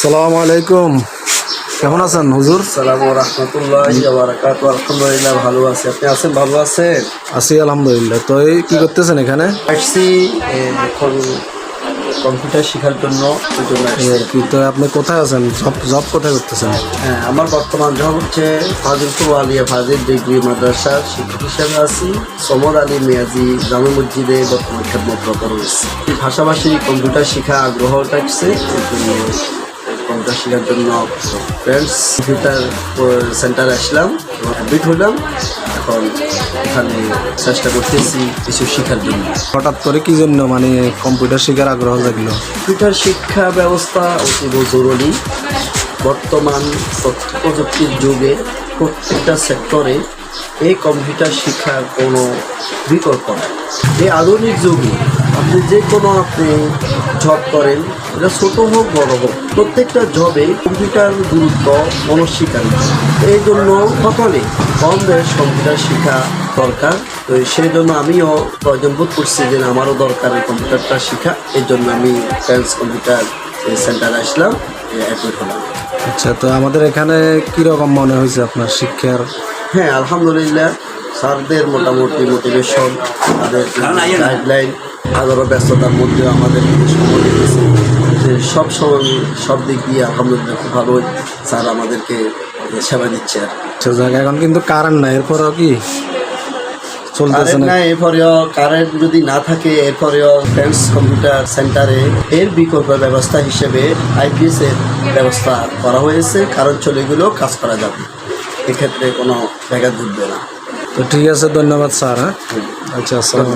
সালাম আলাইকুম। কেমন আছেন হুজুর? সালাম রহমতুল্লাহ আলহামদুলিল্লাহ ভালো আছে। আপনি আছেন ভালো আছেন? আছি আলহামদুলিল্লাহ। তো এই কি করতেছেন এখানে? আসছি এখন কম্পিউটার শেখার জন্য তো আপনি কোথায় আছেন? জব জব কোথায় করতেছেন? হ্যাঁ আমার বর্তমান জব হচ্ছে ফাজিলপুর আলিয়া ফাজিল ডিগ্রি মাদ্রাসা শিক্ষক হিসেবে আছি। সমর আলী মেয়াজি জামে মসজিদে বর্তমান খেদমত রয়েছে ভাষাভাষী কম্পিউটার শেখা আগ্রহ থাকছে কম্পিউটার শেখার জন্য ফ্রেন্ডস কম্পিউটার সেন্টারে আসলাম অ্যাডমিট হলাম। এখন এখানে চেষ্টা করতেছি কিছু শেখার জন্য। হঠাৎ করে কি জন্য? মানে কম্পিউটার শেখার আগ্রহ জাগলো? কম্পিউটার শিক্ষা ব্যবস্থা অতীব জরুরি। বর্তমান তথ্য প্রযুক্তির যুগে প্রত্যেকটা সেক্টরে এই কম্পিউটার শিক্ষার কোনো বিকল্প নেই। এই আধুনিক যুগে যে কোনো আপনি জব করেন এটা ছোট হোক বড় হোক প্রত্যেকটা জবে কম্পিউটার গুরুত্ব মনস্বীকার এই জন্য সকলে কম বয়স কম্পিউটার শেখা দরকার। তো সেই জন্য আমিও প্রয়োজন বোধ করছি যে আমারও দরকার এই কম্পিউটারটা শেখা। এই জন্য আমি ফ্রেন্স কম্পিউটার সেন্টারে আসলাম অ্যাডমিট হলাম। আচ্ছা তো আমাদের এখানে কীরকম মনে হয়েছে আপনার শিক্ষার? হ্যাঁ আলহামদুলিল্লাহ স্যারদের মোটামুটি মোটিভেশন তাদের গাইডলাইন হাজারো ব্যস্ততার মধ্যেও আমাদের সময় দিতেছে যে সব সময় সব দিক দিয়ে আলহামদুলিল্লাহ খুব ভালোই স্যার আমাদেরকে সেবা দিচ্ছে আর। আচ্ছা এখন কিন্তু কারেন্ট নাই এরপরও কি চলতেছে না না এরপরেও কারেন্ট যদি না থাকে এরপরেও ফ্রেন্ডস কম্পিউটার সেন্টারে এর বিকল্প ব্যবস্থা হিসেবে আইপিএস এর ব্যবস্থা করা হয়েছে। কারণ চলে গেলেও কাজ করা যাবে। এক্ষেত্রে কোনো জায়গা ঘুরবে না। তো ঠিক আছে ধন্যবাদ স্যার হ্যাঁ? আচ্ছা আসসালামু